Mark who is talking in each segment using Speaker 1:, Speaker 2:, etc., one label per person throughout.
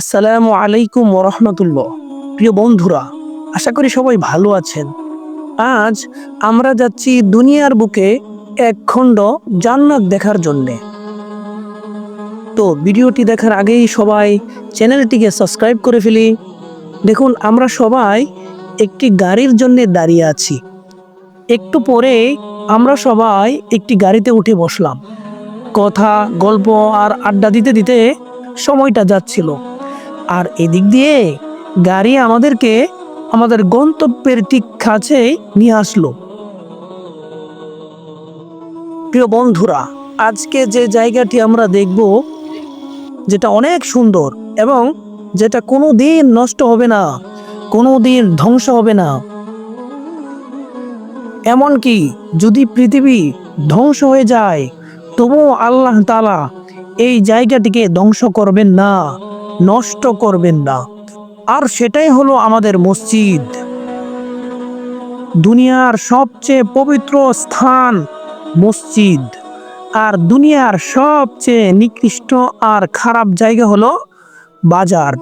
Speaker 1: আসসালামু আলাইকুম ওরহমতুল্লাহ। প্রিয় বন্ধুরা, আশা করি সবাই ভালো আছেন। আজ আমরা যাচ্ছি দুনিয়ার বুকে এক খণ্ড জান্নাত দেখার জন্যে। তো ভিডিওটি দেখার আগেই সবাই চ্যানেলটিকে সাবস্ক্রাইব করে ফেলি। দেখুন, আমরা সবাই একটি গাড়ির জন্য দাঁড়িয়ে আছি। একটু পরে আমরা সবাই একটি গাড়িতে উঠে বসলাম। কথা, গল্প আর আড্ডা দিতে দিতে সময়টা যাচ্ছিল। আর এদিক দিয়ে গাড়ি আমাদেরকে আমাদের গন্তব্যের ঠিক কাছে নিয়ে আসলো। প্রিয় বন্ধুরা, আজকে যে জায়গাটি আমরা দেখব, যেটা অনেক সুন্দর এবং যেটা কোনো দিন নষ্ট হবে না কোনো দিন ধ্বংস হবে না। এমনকি যদি পৃথিবী ধ্বংস হয়ে যায়, তবুও আল্লাহ তালা এই জায়গাটিকে ধ্বংস করবেন না। নষ্ট করবেন না। আর সেটাই হলো আমাদের মসজিদ। দুনিয়ার সবচেয়ে পবিত্র স্থান মসজিদ। আর দুনিয়ার সবচেয়ে নিকৃষ্ট আর খারাপ জায়গা হলো বাজার।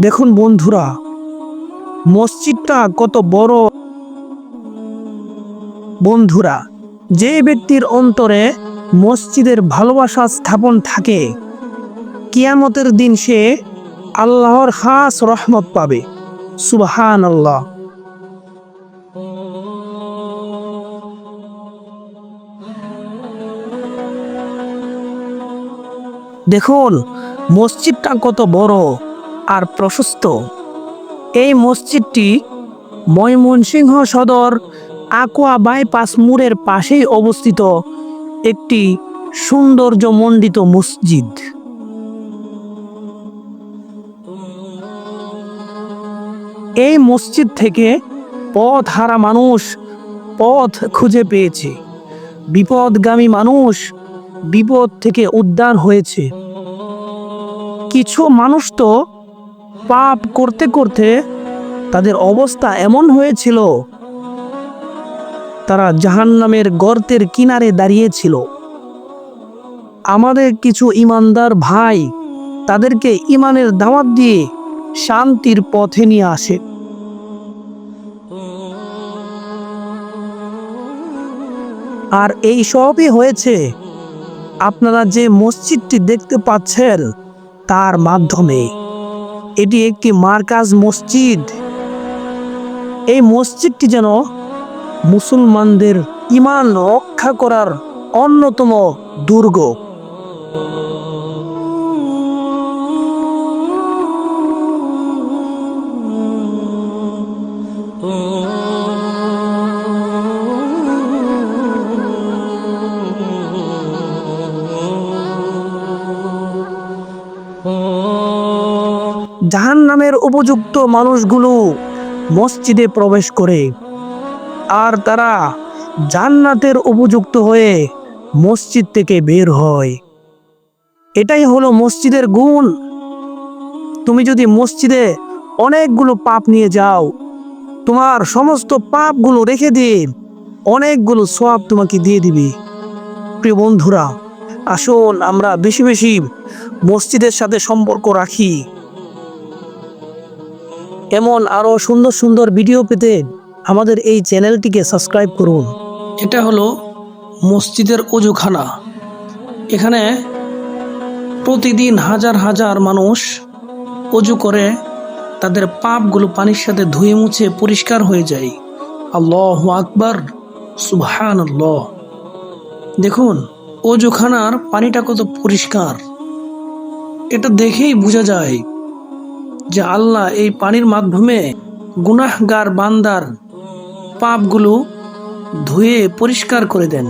Speaker 1: দেখুন বন্ধুরা, মসজিদটা কত বড়। বন্ধুরা, যে ব্যক্তির অন্তরে মসজিদের ভালোবাসা স্থাপন থাকে কিয়ামতের দিন সে আল্লাহর খাস রহমত পাবে। সুবহান আল্লাহ দেখুন, মসজিদটা কত বড় আর প্রশস্ত। এই মসজিদটি ময়মনসিংহ সদর আকোয়া বাইপাস মোড়ের পাশেই অবস্থিত একটি সৌন্দর্যমণ্ডিত মসজিদ। এই মসজিদ থেকে পথ হারা মানুষ পথ খুঁজে পেয়েছে। বিপদগামী মানুষ বিপদ থেকে উদ্ধার হয়েছে। কিছু মানুষ তো পাপ করতে করতে তাদের অবস্থা এমন হয়েছিল। তারা জাহান্নামের গর্তের কিনারে দাঁড়িয়েছিল। আমাদের কিছু ইমানদার ভাই তাদেরকে ইমানের দাওয়াত দিয়ে শান্তির পথে নিয়ে আসে। আর এই সবই হয়েছে, আপনারা যে মসজিদটি দেখতে পাচ্ছেন, তার মাধ্যমে। এটি একটি মার্কাজ মসজিদ। এই মসজিদটি যেন মুসলমানদের ইমান রক্ষা করার অন্যতম দুর্গ। জাহান নামের উপযুক্ত মানুষগুলো মসজিদে প্রবেশ করে। আর তারা জান্নাতের উপযুক্ত হয়ে মসজিদ থেকে বের হয়। এটাই হলো মসজিদের গুণ। তুমি যদি মসজিদে অনেকগুলো পাপ নিয়ে যাও, তোমার সমস্ত পাপগুলো রেখে দিয়ে অনেকগুলো সব তোমাকে দিয়ে দিবে। প্রিয় বন্ধুরা, আসুন আমরা বেশি বেশি মসজিদের সাথে সম্পর্ক রাখি। এমন আরও সুন্দর সুন্দর ভিডিও পেতে আমাদের এই চ্যানেলটিকে সাবস্ক্রাইব করুন। এটা হলো মসজিদের অজুখানা। এখানে প্রতিদিন হাজার হাজার মানুষ অজু করে, তাদের পাপগুলো পানির সাথে ধুয়ে মুছে পরিষ্কার হয়ে যায়। আল্লাহ আকবার সুবহান আল্লাহ দেখুন, অজুখানার পানিটা কত পরিষ্কার। এটা দেখেই বোঝা যায় যে আল্লাহ এই পানির মাধ্যমে গুনাহগার বান্দার পাপগুলো ধুয়ে পরিষ্কার করে দেন।